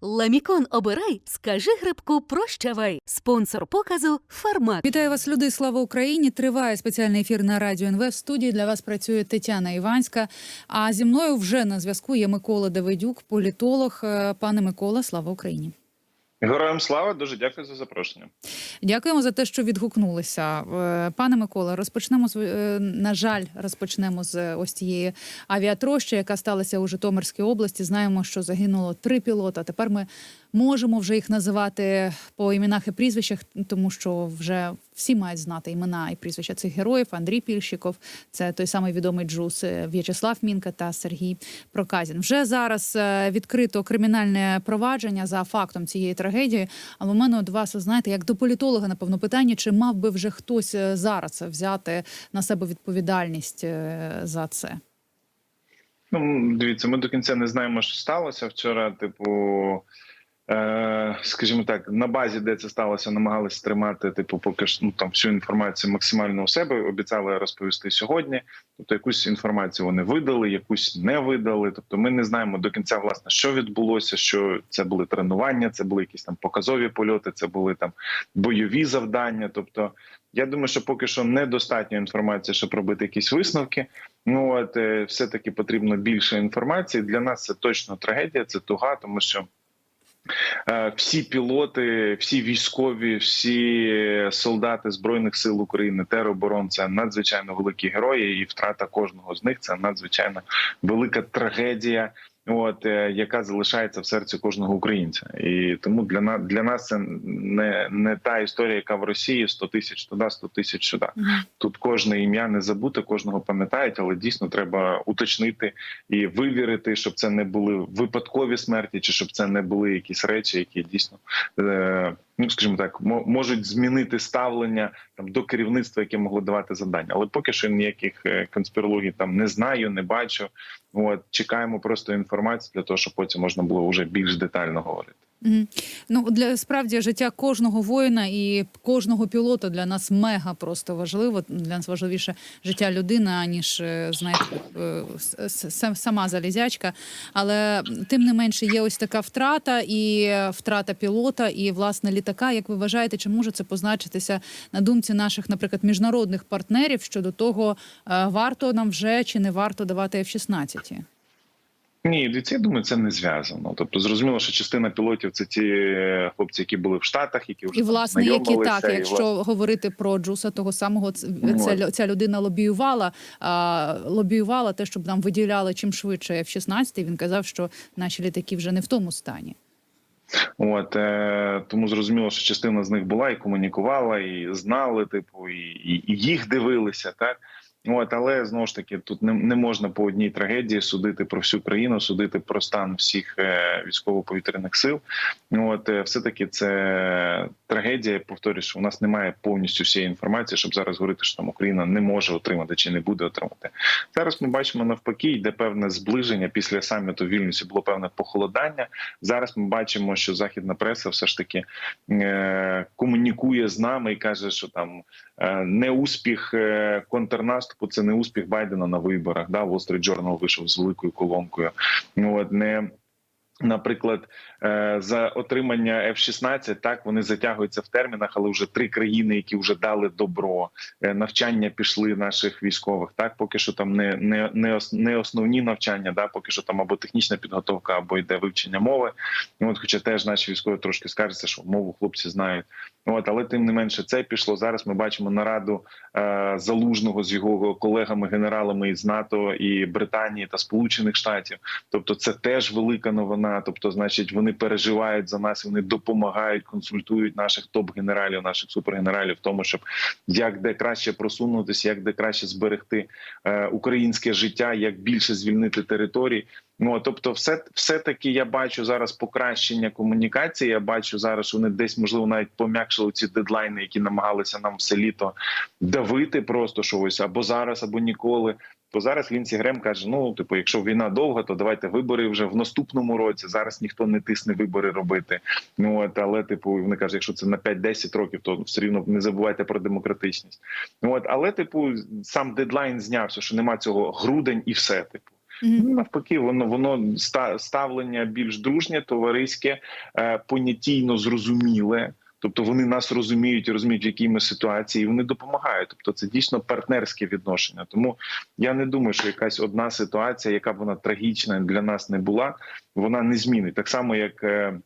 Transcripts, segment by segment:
Ламікон обирай, скажи грибку прощавай. Спонсор показу Фармак. Вітаю вас, люди. Слава Україні! Триває спеціальний ефір на радіо НВ. В студії для вас працює Тетяна Іванська. А зі мною вже на зв'язку є Микола Давидюк, політолог. Е, Пане Микола, слава Україні! Героям слава дуже дякую за запрошення. Дякуємо за те, що відгукнулися. Е, Пане Микола, розпочнемо з е, на жаль, розпочнемо з ось цієї авіатрощі, яка сталася у Житомирській області. Знаємо, що загинуло три пілота. Тепер ми можемо вже їх називати по іменах і прізвищах, тому що вже всі мають знати імена і прізвища цих героїв. Андрій Пільщиков, це той самий відомий джус е, В'ячеслав Мінка та Сергій Проказін. Вже зараз е, відкрито кримінальне провадження за фактом цієї трагедії. Але у мене до вас, знаєте, як до політолога, напевно, питання, чи мав би вже хтось е, зараз взяти на себе відповідальність за це? Ну дивіться, ми до кінця не знаємо, що сталося вчора. Типу, скажімо так, на базі, де це сталося, намагалися тримати, типу, поки ж ну там всю інформацію максимально у себе. Обіцяли розповісти сьогодні. Тобто, якусь інформацію вони видали, якусь не видали. Тобто, ми не знаємо до кінця, власне, що відбулося. Що це були тренування, це були якісь там показові польоти, це були там бойові завдання. Тобто. Я думаю, що поки що недостатньо інформації, щоб робити якісь висновки. Ну от е, все таки потрібно більше інформації. Для нас це точно трагедія, це туга, тому що. Е, Всі пілоти, всі військові, всі солдати збройних сил України, тероборон це надзвичайно великі герої, і втрата кожного з них це надзвичайно велика трагедія. От е, яка залишається в серці кожного українця, і тому для нас для нас це не, не та історія, яка в Росії 100 тисяч туди, 100 тисяч сюди. Тут кожне ім'я не забути, кожного пам'ятають, але дійсно треба уточнити і вивірити, щоб це не були випадкові смерті, чи щоб це не були якісь речі, які дійсно е, ну скажімо так, мо- можуть змінити ставлення там до керівництва, яке могло давати завдання. Але поки що ніяких е, конспірологій там не знаю, не бачу. От чекаємо просто інформацію для того, щоб потім можна було вже більш детально говорити. Ну для справді життя кожного воїна і кожного пілота для нас мега просто важливо. Для нас важливіше життя людини, аніж е, знаєте, е, сама залізячка. Але тим не менше є ось така втрата і втрата пілота, і власне літака. Як ви вважаєте, чи може це позначитися на думці наших, наприклад, міжнародних партнерів щодо того, е, варто нам вже чи не варто давати F-16? Ні, я думаю, це не зв'язано. Тобто, зрозуміло, що частина пілотів це ті хлопці, які були в Штатах, які вже І власне, які так, і, якщо власне, говорити про Джуса, того самого ц- Ну, ця, людина лобіювала, а, лобіювала те, щоб нам виділяли чим швидше F-16, і Він казав, що наші літаки вже не в тому стані. От е, тому зрозуміло, що частина з них була і комунікувала, і знали, типу, і, і, і їх дивилися, так. От, але знову ж таки, тут не, не можна по одній трагедії судити про всю країну, судити про стан всіх е, військово-повітряних сил. От е, все таки це трагедія. Повторюю, що у нас немає повністю всієї інформації, щоб зараз говорити, що там Україна не може отримати чи не буде отримати. Зараз ми бачимо навпаки, йде певне зближення після саміту в Вільнюсі. Було певне похолодання. Зараз ми бачимо, що західна преса все ж таки е, комунікує з нами і каже, що там е, неуспіх е, контрнаступу це не успіх Байдена на виборах. Да, Wall Street Journal вийшов з великою колонкою. Ну от не. Наприклад, за отримання F-16, так вони затягуються в термінах, але вже три країни, які вже дали добро, е, навчання пішли наших військових. Так, поки що там не не, не, не основні навчання, да, поки що там або технічна підготовка, або йде вивчення мови. От, хоча теж наші військові трошки скаржаться, що мову хлопці знають. От, але тим не менше, це пішло зараз. Ми бачимо нараду е, залужного з його колегами, генералами із НАТО і Британії та Сполучених Штатів. Тобто, це теж велика новина. Тобто, значить, вони переживають за нас, вони допомагають, консультують наших топ-генералів, наших супергенералів в тому, щоб як де краще просунутися, як де краще зберегти е, українське життя, як більше звільнити територій. Ну тобто, все все таки я бачу зараз покращення комунікації. Я бачу зараз, що вони десь можливо навіть пом'якшили ці дедлайни, які намагалися нам все літо давити, просто що ось або зараз, або ніколи. Бо зараз Лінсі Грем каже: ну, типу, якщо війна довга, то давайте вибори вже в наступному році. Зараз ніхто не тисне вибори робити. Ну от, але типу, вони кажуть, якщо це на 5-10 років, то все рівно не забувайте про демократичність. Ну от, але, типу, сам дедлайн знявся, що нема цього грудень і все. Типу. Мгм. Ну, навпаки, воно воно ста- ставлення більш дружнє, товариське, е, понятійно зрозуміле. Тобто вони нас розуміють розуміють, в якій ми ситуації, і вони допомагають. Тобто, це дійсно партнерське відношення. Тому я не думаю, що якась одна ситуація, яка б вона трагічна для нас не була, вона не змінить. Так само, як. е,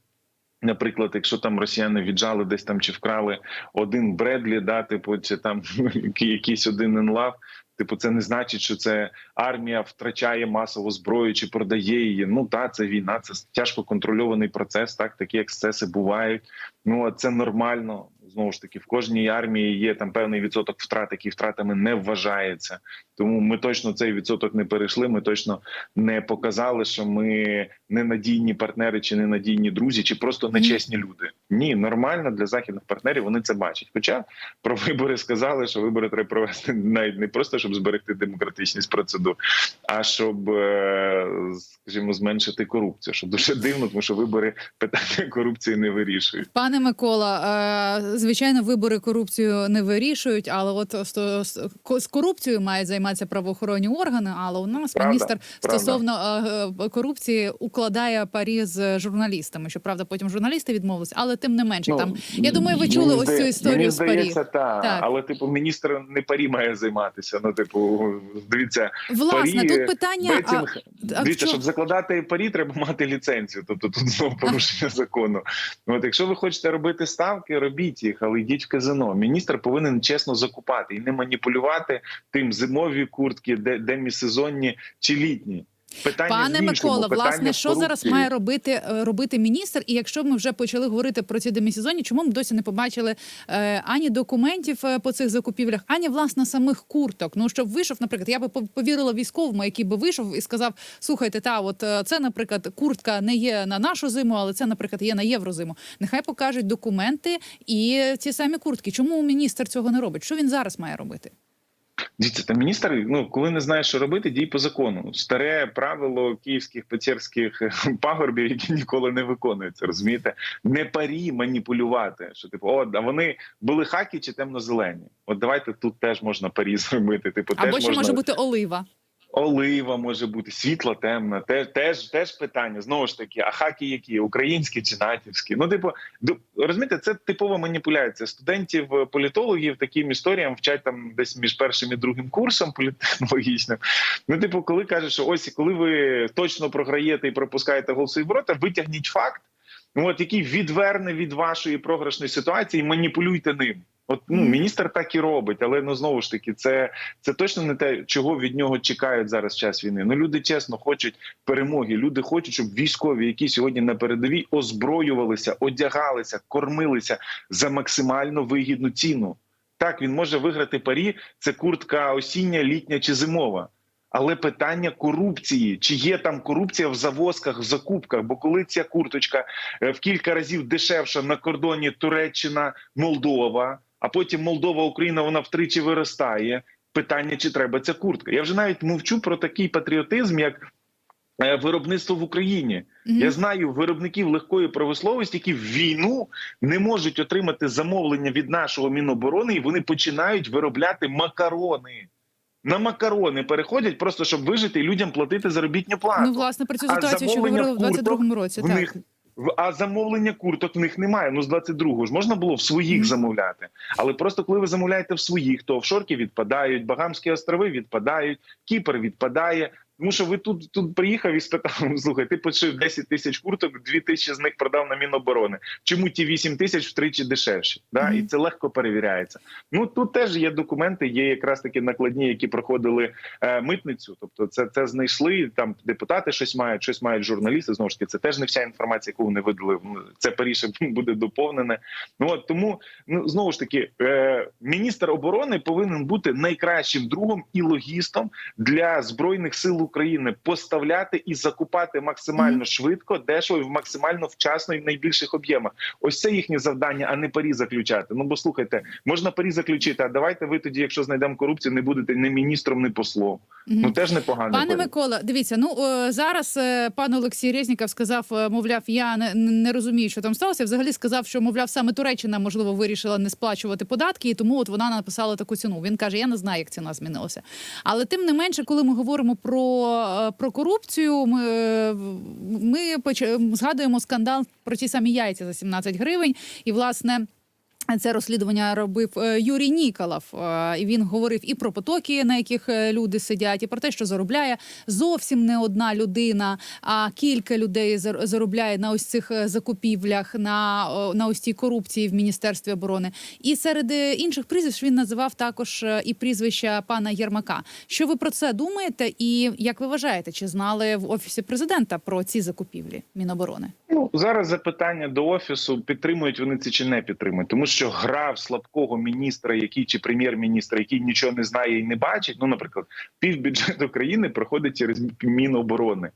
Наприклад, якщо там росіяни віджали десь там чи вкрали один Бредлі, да, типу, чи там який- якийсь один енлав, типу, це не значить, що це армія втрачає масову зброю чи продає її. Ну та це війна, це тяжко контрольований процес. Так такі ексцеси бувають. Ну а це нормально. Знову ж таки, в кожній армії є там певний відсоток втрат, який втратами не вважається. Тому ми точно цей відсоток не перейшли. Ми точно не показали, що ми ненадійні партнери чи ненадійні друзі, чи просто нечесні люди. Ні, нормально для західних партнерів вони це бачать. Хоча про вибори сказали, що вибори треба провести навіть не просто щоб зберегти демократичність процедур, а щоб, е, скажімо, зменшити корупцію. Що дуже дивно, тому що вибори питання корупції не вирішують. Пане Микола, е, звичайно, вибори корупцію не вирішують, але от з корупцією мають займатися правоохоронні органи. Але у нас Правда, міністр правда. стосовно е, е, корупції укладає парі з журналістами. Щоправда, потім журналісти відмовилися, але тим не менше, там я думаю, ви чули Ну, мені ось цю історію мені з парі. здається, та, Так. але типу міністр не парі має займатися. Ну, типу, дивіться, Власне, парі, тут питання. бетінг, а дивіться, що- щоб закладати парі, треба мати ліцензію. Тобто тут знову порушення закону. Ну, От якщо ви хочете робити ставки, робіть їх, але йдіть в казино. Міністр повинен чесно закупати і не маніпулювати тим зимові куртки, де демісезонні чи літні. Питання Пане іншому, Микола, питання власне, що зараз має робити е, робити міністр? І якщо ми вже почали говорити про ці демісезонні, чому ми досі не побачили е, ані документів е, по цих закупівлях, ані власне самих курток? Ну щоб вийшов, наприклад, я би пов- повірила військовому, який би вийшов і сказав: слухайте, та от е, це, наприклад, куртка не є на нашу зиму, але це, наприклад, є на єврозиму. Нехай покажуть документи і ці самі куртки. Чому міністр цього не робить? Що він зараз має робити? Дивіться, та міністр, ну коли не знає, що робити, дій по закону. Старе правило київських печерських пагорбів, які ніколи не виконуються. Розумієте, не парі маніпулювати. Що типу, о, а вони були хакі чи темно-зелені. От давайте тут теж можна парі зробити. Типу, Або теж ще можна може бути олива. Олива може бути, світла темна. Теж теж теж питання. Знову ж таки, а хаки які українські чи натівські? Ну, типу, розумієте, це типова маніпуляція. Студентів е, політологів таким історіям вчать там десь між першим і другим курсом політехнологічним. Ну, типу, коли кажуть, що ось коли ви точно програєте і пропускаєте голоси в ворота, витягніть факт. Ну, от який відверне від вашої програшної ситуації, маніпулюйте ним. От ну міністр так і робить, але ну знову ж таки, це це точно не те, чого від нього чекають зараз час війни. Ну люди чесно хочуть перемоги. Люди хочуть, щоб військові, які сьогодні на передовій, озброювалися, одягалися, кормилися за максимально вигідну ціну. Так він може виграти парі. Це куртка осіння, літня чи зимова. Але питання корупції, чи є там корупція в завозках, в закупках? Бо коли ця курточка е, в кілька разів дешевша на кордоні Туреччина, Молдова, а потім Молдова, Україна вона втричі виростає. Питання, чи треба ця куртка? Я вже навіть мовчу про такий патріотизм, як е, виробництво в Україні. Мгм. Я знаю виробників легкої промисловості, які в війну не можуть отримати замовлення від нашого міноборони, і вони починають виробляти макарони. На макарони переходять просто щоб вижити і людям платити заробітну плату. Ну, власне, про цю ситуацію, що говорили в курток 22-му році. в Так. них а замовлення курток в них немає. Ну з 22-го ж можна було в своїх замовляти. Але просто коли ви замовляєте в своїх, то офшорки відпадають, Багамські острови відпадають, Кіпр відпадає. Тому що ви тут тут приїхав і спитав: слухай, ти пошив 10 тисяч курток, 2 тисячі з них продав на Міноборони. Чому ті 8 тисяч втричі дешевші? Да? Мгм. І це легко перевіряється. Ну тут теж є документи, є якраз такі накладні, які проходили е, митницю. Тобто, це це знайшли там депутати, щось мають, щось мають журналісти. Знову ж таки, це теж не вся інформація, яку вони видали. Це періше буде доповнене. Ну от тому ну знову ж таки, е, міністр оборони повинен бути найкращим другом і логістом для збройних сил України поставляти і закупати максимально швидко, дешево і в максимально вчасно і в найбільших об'ємах. Ось це їхнє завдання, а не парі заключати. Ну бо слухайте, можна парі заключити. А давайте ви тоді, якщо знайдемо корупцію, не будете ні міністром, ні послом. Ну теж непогано. Пане Микола, дивіться, ну е, зараз е, пан Олексій Резніков сказав, е, мовляв, я не, не розумію, що там сталося. Взагалі сказав, що мовляв, саме Туреччина можливо вирішила не сплачувати податки, і тому от вона написала таку ціну. Він каже: Я не знаю, як ціна змінилася. Але тим не менше, коли ми говоримо про е, про корупцію, ми, е, ми згадуємо скандал про ті самі яйця за 17 гривень. І власне. Це розслідування робив е, Юрій Ніколов. Е, І він говорив і про потоки, на яких е, люди сидять, і про те, що заробляє зовсім не одна людина, а кілька людей зар- заробляє на ось цих закупівлях, на, на ось цій корупції в міністерстві оборони. І серед інших прізвищ він називав також і прізвища пана Єрмака. Що ви про це думаєте? І як ви вважаєте, чи знали в офісі президента про ці закупівлі Міноборони? Ну зараз запитання до офісу: підтримують вони це чи не підтримують, тому що гра в слабкого міністра, який чи прем'єр-міністра, який нічого не знає і не бачить. Ну, наприклад, півбюджету країни проходить через Міноборони.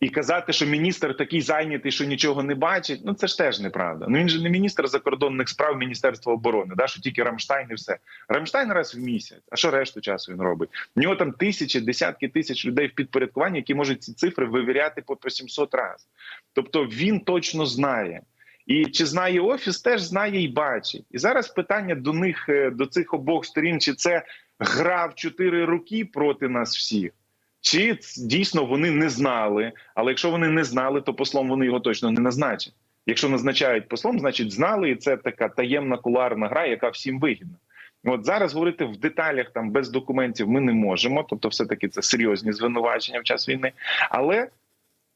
І казати, що міністр такий зайнятий, що нічого не бачить, ну це ж теж неправда. Ну він же не міністр закордонних справ Міністерства оборони, да, що тільки Рамштайн і все. Рамштайн раз в місяць. А що решту часу він робить? У нього там тисячі, десятки тисяч людей в підпорядкуванні, які можуть ці цифри вивіряти по, по 700 разів. Тобто він точно знає. І чи знає офіс, теж знає і бачить. І зараз питання до них, е, до цих обох сторін: чи це гра в чотири роки проти нас всіх, чи дійсно вони не знали. Але якщо вони не знали, то послом вони його точно не назначать. Якщо назначають послом, значить знали, і це така таємна куларна гра, яка всім вигідна. От зараз говорити в деталях там без документів ми не можемо, тобто, все таки це серйозні звинувачення в час війни. Але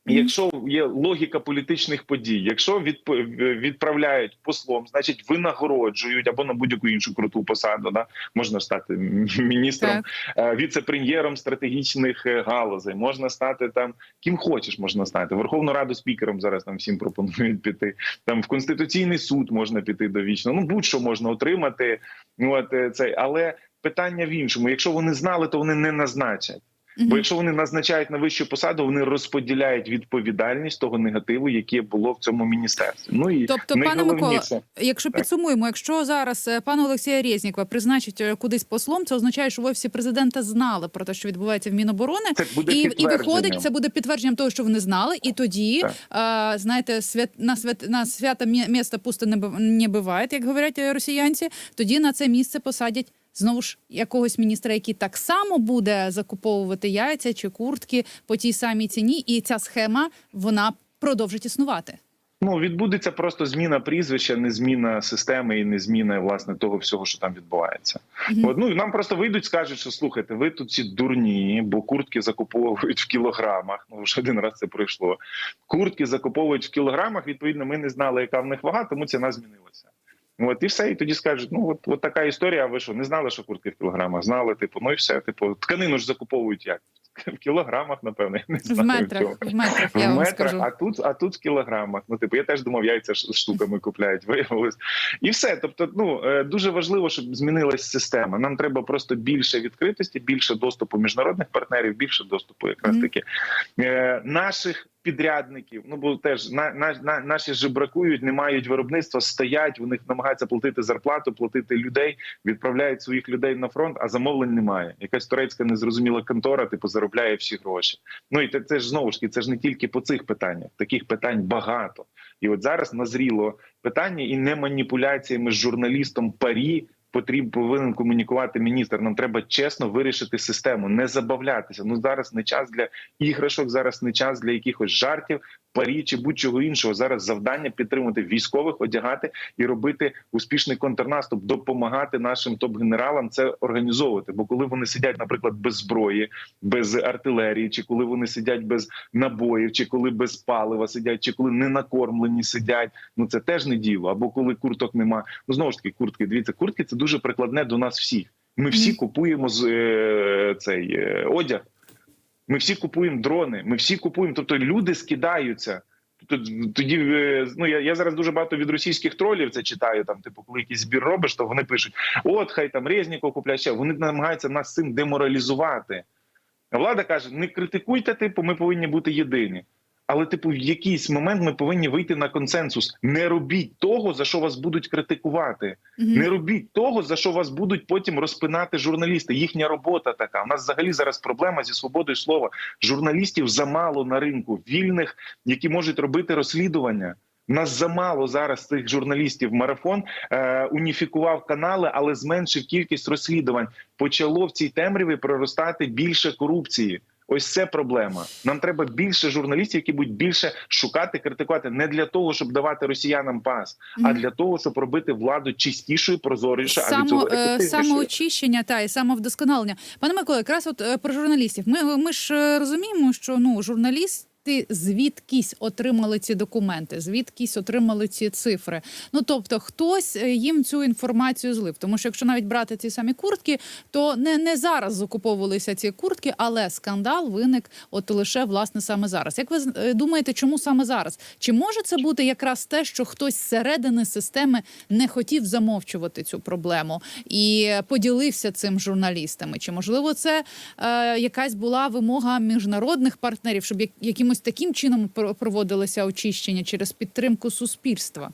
Якщо є логіка політичних подій, якщо відп- відправляють послом, значить винагороджують або на будь-яку іншу круту посаду, да можна стати міністром, е, віце-прем'єром стратегічних е, галузей, можна стати там ким хочеш, можна стати Верховну Раду спікером. Зараз там всім пропонують піти. Там в конституційний суд можна піти довічно. Ну будь-що можна отримати. Ну от е, цей, але питання в іншому: якщо вони знали, то вони не назначать. Бо якщо вони назначають на вищу посаду, вони розподіляють відповідальність того негативу, яке було в цьому міністерстві. Ну і Тобто, пане Микола, Якщо Так. підсумуємо, якщо зараз е, пана Олексія Резнікова призначить е, кудись послом, це означає, що в офісі президента знали про те, що відбувається в Міноборони, це буде і, і виходить, це буде підтвердженням того, що вони знали. І тоді е, знаєте, свят на свят на свята мі- місто пусто не буває, як говорять росіянці. Тоді на це місце посадять. Знову ж якогось міністра, який так само буде закуповувати яйця чи куртки по тій самій ціні, і ця схема вона продовжить існувати. Ну відбудеться просто зміна прізвища, не зміна системи і не зміна власне того всього, що там відбувається. Мгм. От, ну і нам просто вийдуть, скажуть, що слухайте, ви тут ці дурні, бо куртки закуповують в кілограмах. Ну вже один раз це пройшло. Куртки закуповують в кілограмах. Відповідно, ми не знали, яка в них вага, тому ціна змінилася. От і все, і тоді скажуть: ну от, от така історія. А ви що не знали, що куртки в кілограмах? Знали, типу, ну і все. Типу, тканину ж закуповують як в кілограмах, напевно. Я не знаю, чому. метрах, в метрах, В вам метрах, скажу. а тут, а тут в кілограмах. Ну, типу, я теж думав, яйця штуками купляють, виявилось. І все. Тобто, ну е, дуже важливо, щоб змінилась система. Нам треба просто більше відкритості, більше доступу міжнародних партнерів, більше доступу, якраз таки е, наших підрядників. Ну бо теж на, на, на наші ж бракують, не мають виробництва, стоять. У них намагаються платити зарплату, платити людей, відправляють своїх людей на фронт, а замовлень немає. Якась турецька незрозуміла контора, типу, заробляє всі гроші. Ну і це, це ж знову ж таки, це ж не тільки по цих питаннях. Таких питань багато. І от зараз назріло питання і не маніпуляціями з журналістом парі. Потріб повинен комунікувати міністр. Нам треба чесно вирішити систему, не забавлятися. Ну зараз не час для іграшок, зараз не час для якихось жартів, парі чи будь-чого іншого. Зараз завдання підтримувати військових, одягати і робити успішний контрнаступ, допомагати нашим топ-генералам це організовувати. Бо коли вони сидять, наприклад, без зброї, без артилерії, чи коли вони сидять без набоїв, чи коли без палива сидять, чи коли не накормлені сидять, ну це теж не діло. Або коли курток нема. Ну знову ж таки, куртки. Дивіться, куртки це дуже прикладне до нас всіх. Ми всі купуємо з е, цей е, одяг. Ми всі купуємо дрони, ми всі купуємо. Тобто люди скидаються. Тоді е, ну я, я зараз дуже багато від російських тролів це читаю. Там, типу, коли якийсь збір робиш, то вони пишуть: от хай там Резніков купляє. Вони намагаються нас цим деморалізувати. Влада каже: не критикуйте, типу, ми повинні бути єдині. Але, типу, в якийсь момент ми повинні вийти на консенсус. Не робіть того, за що вас будуть критикувати. Мгм. Не робіть того, за що вас будуть потім розпинати журналісти. Їхня робота така. У нас взагалі зараз проблема зі свободою слова. Журналістів замало на ринку, вільних, які можуть робити розслідування. У Нас замало зараз цих журналістів. Марафон е, уніфікував канали, але зменшив кількість розслідувань. Почало в цій темряві проростати більше корупції. Ось це проблема. Нам треба більше журналістів, які будуть більше шукати, критикувати не для того, щоб давати росіянам пас, а для того, щоб робити владу чистішою, прозорішою, а від цього е, самоочищення та і самовдосконалення. Пане Микола, якраз от е, про журналістів. Ми, ми ж е, розуміємо, що ну журналісти звідкись отримали ці документи, звідкись отримали ці цифри. Ну тобто, хтось е, їм цю інформацію злив. Тому що якщо навіть брати ці самі куртки, то не, не зараз закуповувалися ці куртки, але скандал виник от лише власне саме зараз. Як ви е, думаєте, чому саме зараз? Чи може це бути якраз те, що хтось зсередини системи не хотів замовчувати цю проблему і поділився цим журналістами? Чи можливо це е, якась була вимога міжнародних партнерів, щоб як- якимось таким чином про- проводилося очищення через підтримку суспільства?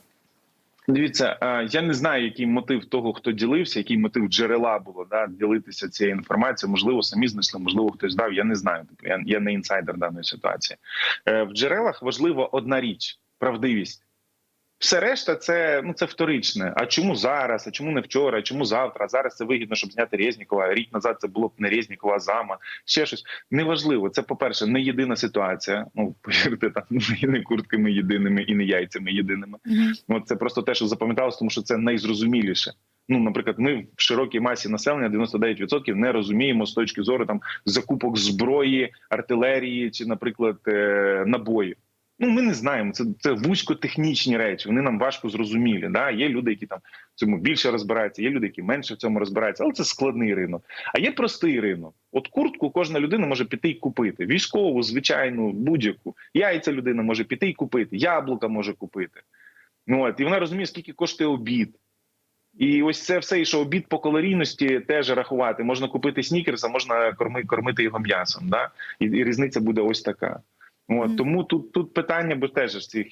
Дивіться, е, я не знаю, який мотив того, хто ділився, який мотив джерела було да ділитися цією інформацією. Можливо, самі знайшли, можливо, хтось дав. Я не знаю. Я, я не інсайдер даної ситуації. Е, В джерелах важлива одна річ правдивість. Все решта, це ну це вторичне. А чому зараз? А чому не вчора? А чому завтра? А зараз це вигідно, щоб зняти Резнікова. Рік назад це було б не Резнікова, а зама. Ще щось неважливо. Це по перше, не єдина ситуація. Ну повірте, там і не куртками єдиними, і не яйцями єдиними. От це просто те, що запам'яталось, тому що це найзрозуміліше. Ну, наприклад, ми в широкій масі населення 99% не розуміємо з точки зору там закупок зброї, артилерії чи, наприклад, е, набоїв. Ну, ми не знаємо. Це це вузькотехнічні речі. Вони нам важко зрозумілі. Да? Є люди, які там в цьому більше розбираються, є люди, які менше в цьому розбираються, але це складний ринок. А є простий ринок. От куртку кожна людина може піти і купити. Військову, звичайну, будь-яку. Яйця людина може піти і купити, яблука може купити. Ну, от, і вона розуміє, скільки коштує обід. І ось це все, і що обід по калорійності теж рахувати. Можна купити снікерс, а можна корми, кормити його м'ясом. Да? І, і різниця буде ось така. От. Тому тут, тут питання, бо теж ці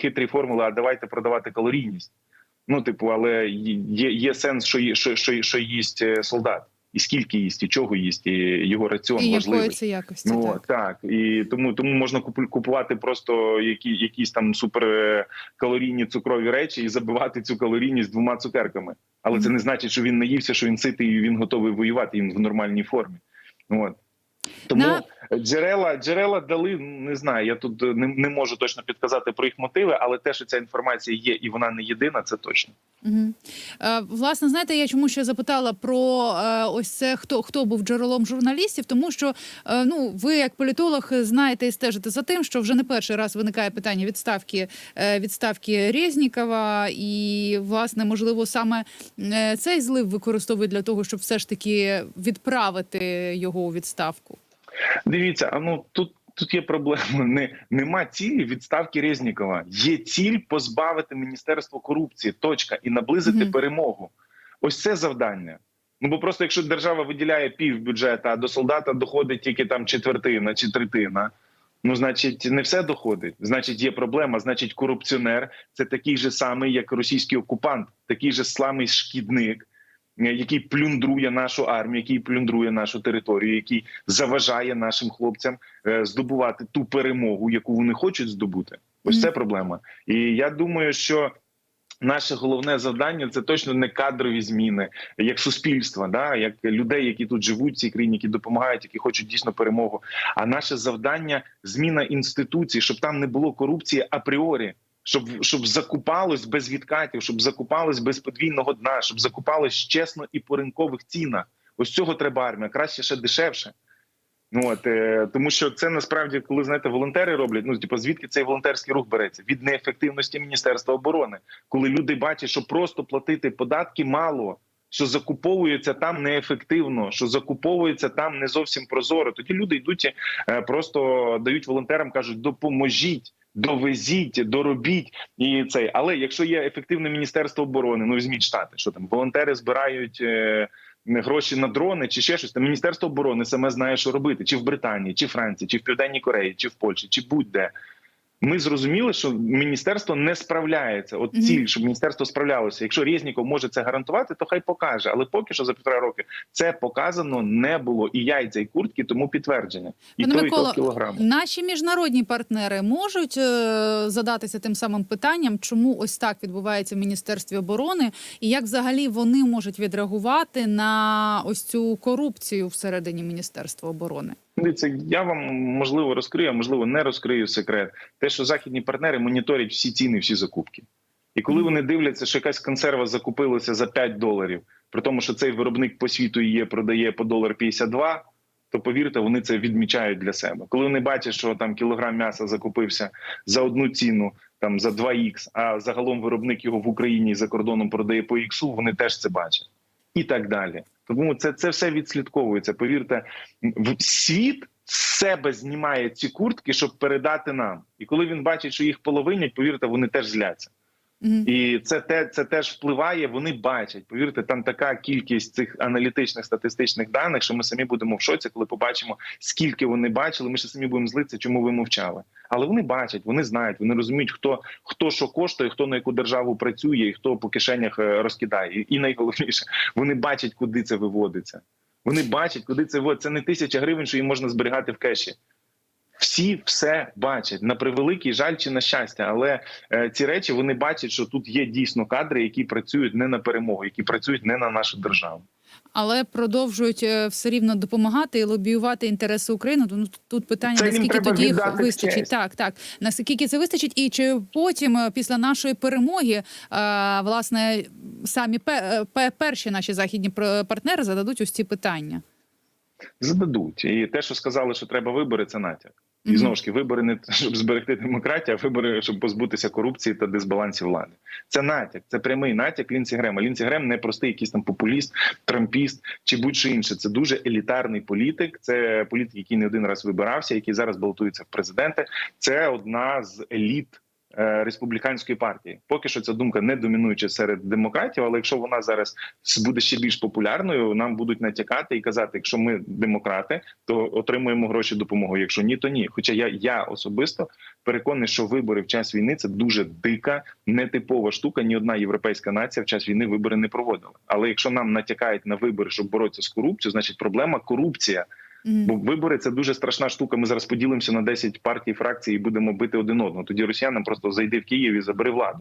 хитрі формули, а давайте продавати калорійність. Ну, типу, але є, є сенс, що, є- що, що, що їсть е, солдат, і скільки їсть, і чого їсть, і його раціон І важливий. якої це якості? Ну так. так. і тому тому можна купувати просто які якісь там суперкалорійні цукрові речі і забивати цю калорійність двома цукерками. Але це не значить, що він наївся, що він ситий і він готовий воювати. Він в нормальній формі. От тому На- джерела джерела дали. Не знаю. Я тут е, не, не можу точно підказати про їх мотиви, але те, що ця інформація є, і вона не єдина, це точно. Угу. Е, власне, знаєте, я чому ще запитала про е, ось це хто хто був джерелом журналістів, тому що е, ну ви як політолог знаєте і стежите за тим, що вже не перший раз виникає питання відставки е, відставки Резнікова, і власне можливо саме е, цей злив використовують для того, щоб все ж таки відправити його у відставку. Дивіться, а ну тут. Тут є проблема. Не нема цілі відставки Резнікова. Є ціль позбавити міністерство корупції. Точка і наблизити Мгм. перемогу. Ось це завдання. Ну бо просто якщо держава виділяє пів бюджету, а до солдата доходить тільки там четвертина чи третина. Ну, значить, не все доходить. Значить, є проблема. Значить, корупціонер це такий же самий, як російський окупант, такий же самий шкідник, який плюндрує нашу армію, який плюндрує нашу територію, який заважає нашим хлопцям е, здобувати ту перемогу, яку вони хочуть здобути. Ось це проблема. І я думаю, що. Наше головне завдання це точно не кадрові зміни, як суспільства, да як людей, які тут живуть в цій країні, які допомагають, які хочуть дійсно перемогу. А наше завдання зміна інституцій, щоб там не було корупції апріорі, щоб щоб закупалось без відкатів, щоб закупалось без подвійного дна, щоб закупалось чесно і по ринкових цінах. Ось цього треба армія, краще ще дешевше. Ну от е, тому, що це насправді, коли знаєте, волонтери роблять. Ну типу, звідки цей волонтерський рух береться від неефективності міністерства оборони, коли люди бачать, що просто платити податки мало, що закуповується там неефективно, що закуповується там не зовсім прозоро. Тоді люди йдуть е, просто дають волонтерам, кажуть, допоможіть. Довезіть, доробіть і цей. Але якщо є ефективне міністерство оборони, ну візьміть штати, що там волонтери збирають е, гроші на дрони чи ще щось. Там міністерство оборони саме знає, що робити, чи в Британії, чи Франції, чи в Південній Кореї, чи в Польщі, чи будь-де. Ми зрозуміли, що міністерство не справляється. От ціль, щоб міністерство справлялося. Якщо Резніков може це гарантувати, то хай покаже. Але поки що за півтора роки це показано не було. І яйця, і куртки тому підтвердження. І Пане то, і то кілограми. Наші міжнародні партнери можуть е, задатися тим самим питанням, чому ось так відбувається в міністерстві оборони, і як взагалі вони можуть відреагувати на ось цю корупцію всередині міністерства оборони. Дивіться, я вам можливо розкрию, а можливо не розкрию секрет. Те, що західні партнери моніторять всі ціни, всі закупки. І коли вони дивляться, що якась консерва закупилася за 5 доларів, при тому, що цей виробник по світу її продає по долар 52, то повірте, вони це відмічають для себе. Коли вони бачать, що там кілограм м'яса закупився за одну ціну, там за 2х, а загалом виробник його в Україні і за кордоном продає по іксу, вони теж це бачать. І так далі. Тому це, це все відслідковується. Повірте, світ з себе знімає ці куртки, щоб передати нам. І коли він бачить, що їх половинять, повірте, вони теж зляться. Мгм. І це те це теж впливає. Вони бачать. Повірте, там така кількість цих аналітичних статистичних даних, що ми самі будемо в шоці, коли побачимо, скільки вони бачили. Ми ще самі будемо злитися, чому ви мовчали. Але вони бачать, вони знають, вони розуміють, хто хто що коштує, хто на яку державу працює, і хто по кишенях е, розкидає. І, найголовніше, вони бачать, куди це виводиться. Вони бачать, куди це виводиться. Це не тисяча гривень, що їм можна зберігати в кеші. Всі все бачать на превеликий жаль чи на щастя, але е, ці речі вони бачать, що тут є дійсно кадри, які працюють не на перемогу, які працюють не на нашу державу. Але продовжують е, все рівно допомагати і лобіювати інтереси України. Ну тут- питання Це наскільки тоді їх вистачить. честь. Так, так наскільки це вистачить, і чи потім, е, після нашої перемоги, е, власне, самі пе- е, перші наші західні партнери зададуть ось ці питання. Зададуть і те, що сказали, що треба вибори, це натяк. І знову ж таки, вибори не щоб зберегти демократію, а вибори, щоб позбутися корупції та дисбалансів влади. Це натяк, це прямий натяк Лінсі Грема. Лінсі Грем не простий якийсь там популіст, трампіст чи будь-що інше. Це дуже елітарний політик. Це політик, який не один раз вибирався, який зараз балотується в президенти. Це одна з еліт. Е, Республіканської партії поки що ця думка не домінуюча серед демократів. Але якщо вона зараз буде ще більш популярною, нам будуть натякати і казати, якщо ми демократи, то отримуємо гроші допомогу. Якщо ні, то ні. Хоча я, я особисто переконаний, що вибори в час війни це дуже дика, нетипова штука. Ні одна європейська нація в час війни вибори не проводила. Але якщо нам натякають на вибори, щоб боротися з корупцією, значить проблема корупція. Бо вибори це дуже страшна штука. Ми зараз поділимося на 10 партій, фракцій і будемо бити один одного. Тоді росіянам просто зайди в Київ і забери владу.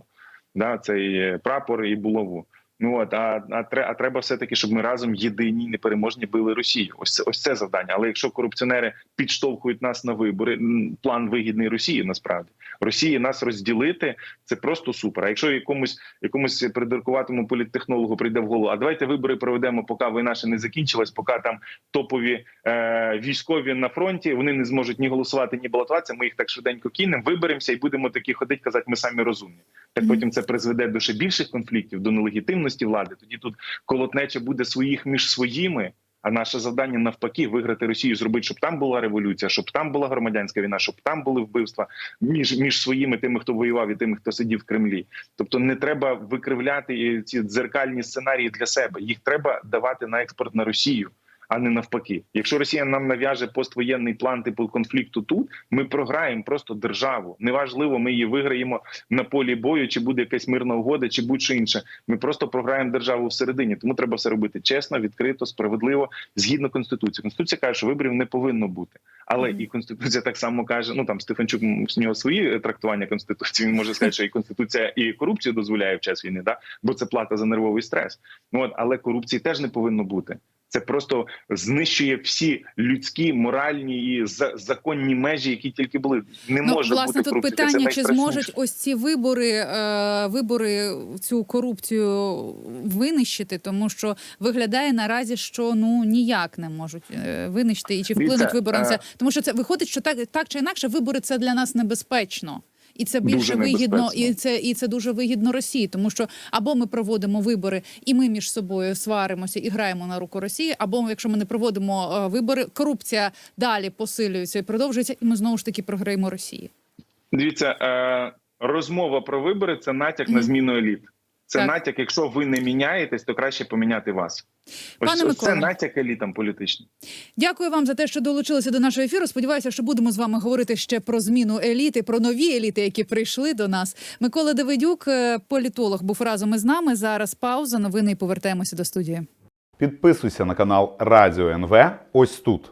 Да, цей е, прапор і булаву. Ну от а, а, а треба все таки, щоб ми разом єдині, непереможні били Росію. Ось це ось це завдання. Але якщо корупціонери підштовхують нас на вибори, план вигідний Росії насправді Росії нас розділити це просто супер. А якщо якомусь якомусь придиркуватому політтехнологу прийде в голову, а давайте вибори проведемо, поки війна ще не закінчилась, поки там топові е, військові на фронті вони не зможуть ні голосувати, ні балотуватися. Ми їх так швиденько кинемо, виберемося і будемо такі ходити, казати, ми самі розумні. Так потім це призведе до ще більших конфліктів, до нелегітимності влади. Тоді тут колотнеча буде своїх між своїми. А наше завдання навпаки виграти Росію, зробити, щоб там була революція, щоб там була громадянська війна, щоб там були вбивства між між своїми тими, хто воював, і тими, хто сидів в Кремлі. Тобто не треба викривляти ці дзеркальні сценарії для себе. Їх треба давати на експорт на Росію, а не навпаки. Якщо Росія нам нав'яже поствоєнний план типу конфлікту тут, ми програємо просто державу. Неважливо, ми її виграємо на полі бою, чи буде якась мирна угода, чи будь-що інше. Ми просто програємо державу всередині. Тому треба все робити чесно, відкрито, справедливо, згідно конституції. Конституція каже, що виборів не повинно бути. Але Мгм. і конституція так само каже. Ну там Стефанчук з нього свої е, трактування конституції. Він може сказати, що і конституція і корупцію дозволяє в час війни, да бо це плата за нервовий стрес. Ну от але корупції теж не повинно бути. Це просто знищує всі людські, моральні і за- законні межі, які тільки були. Не Ну, може власне, бути тут. Це питання, чи зможуть ось ці вибори, е, вибори цю корупцію винищити, тому що виглядає наразі, що ну ніяк не можуть е, винищити і чи вплинуть це. е, Тому що це виходить, що так, так чи інакше, вибори це для нас небезпечно. І це більше вигідно, і це і це дуже вигідно Росії, тому що або ми проводимо вибори, і ми між собою сваримося і граємо на руку Росії, або якщо ми не проводимо е, вибори, корупція далі посилюється і продовжується, і ми знову ж таки програємо Росії. Дивіться, е, розмова про вибори це натяк на зміну еліт. Це Так. натяк, якщо ви не міняєтесь, то краще поміняти вас. Ось, Пане ось це натяк елітам політичним. Дякую вам за те, що долучилися до нашого ефіру. Сподіваюся, що будемо з вами говорити ще про зміну еліти, про нові еліти, які прийшли до нас. Микола Давидюк, е, політолог, був разом із нами. Зараз пауза. Новини і повертаємося до студії. Підписуйся на канал Радіо НВ ось тут.